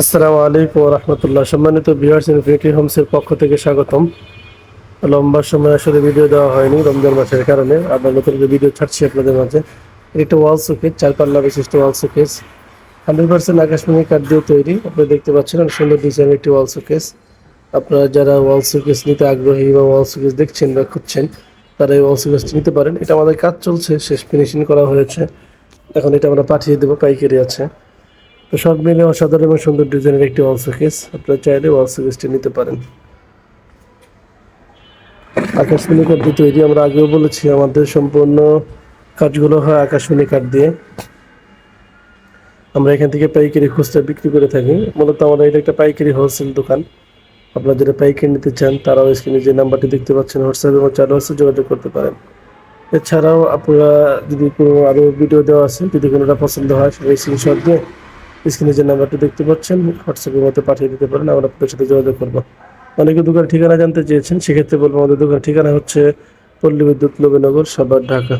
আসসালামু আলাইকুম রহমতুল্লাহ সম্মানিত বিহার ভিউয়ার্স ইনফিনিটি হোমসের পক্ষ থেকে স্বাগতম। লম্বা সময় আসলে ভিডিও দেওয়া হয়নি রমজান মাসের কারণে। আমরা নতুন করে ভিডিও ছাড়ছি আপনাদের মাঝে। এটা ওয়াল শোকেস চার পাল্লা বিশিষ্ট ওয়াল শোকেস হান্ড্রেড পার্সেন্ট আকাশমণি কাঠ দিয়ে তৈরি। আপনি দেখতে পাচ্ছেন অনেক সুন্দর ডিজাইন একটি ওয়াল শোকেস আপনারা যারা ওয়াল শোকেস নিতে আগ্রহী বা ওয়াল শোকেস দেখছেন বা খুঁজছেন, তারা এই ওয়াল শোকেসটি নিতে পারেন। এটা আমাদের কাজ চলছে, শেষ ফিনিশিং করা হয়েছে। এখন এটা আমরা পাঠিয়ে দেবো পাইকারি আছে। তো সব মিলে অসাধারণ এবং সুন্দর ডিজাইনের একটি ওয়াল শোকেস আপনারা চাইলে ওয়াল শোকেসটি নিতে পারেন। আকাশমণি কাঠ দিয়ে তৈরি আমরা আগেও বলেছি, আমাদের সম্পূর্ণ কাজগুলো হয় আকাশমণি কাঠ দিয়ে। আমরা এখান থেকে পাইকারি খুচরা বিক্রি করে থাকি। মূলত আমাদের এটা একটা পাইকারি হোলসেল দোকান। আপনারা যারা পাইকারি নিতে চান, তারাও স্ক্রিনে যে নাম্বারটি দেখতে পাচ্ছেন হোয়াটসঅ্যাপ এবং চালু আছে যোগাযোগ করতে পারেন। এছাড়াও আপনারা যদি কোনো আরও ভিডিও দেওয়া আছে, যদি কোনোটা পছন্দ হয় সেই স্ক্রিনশট দিয়ে স্ক্রিনে যে নাম্বারটি দেখতে পাচ্ছেন হোয়াটসঅ্যাপের মধ্যে পাঠিয়ে দিতে পারেন, আমরা আপনাদের সাথে যোগাযোগ করব। অনেকে দোকান ঠিকানা জানতে চেয়েছেন, সেক্ষেত্রে বলব আমাদের দোকান ঠিকানা হচ্ছে পল্লী বিদ্যুৎ নবীনগর সবার ঢাকা।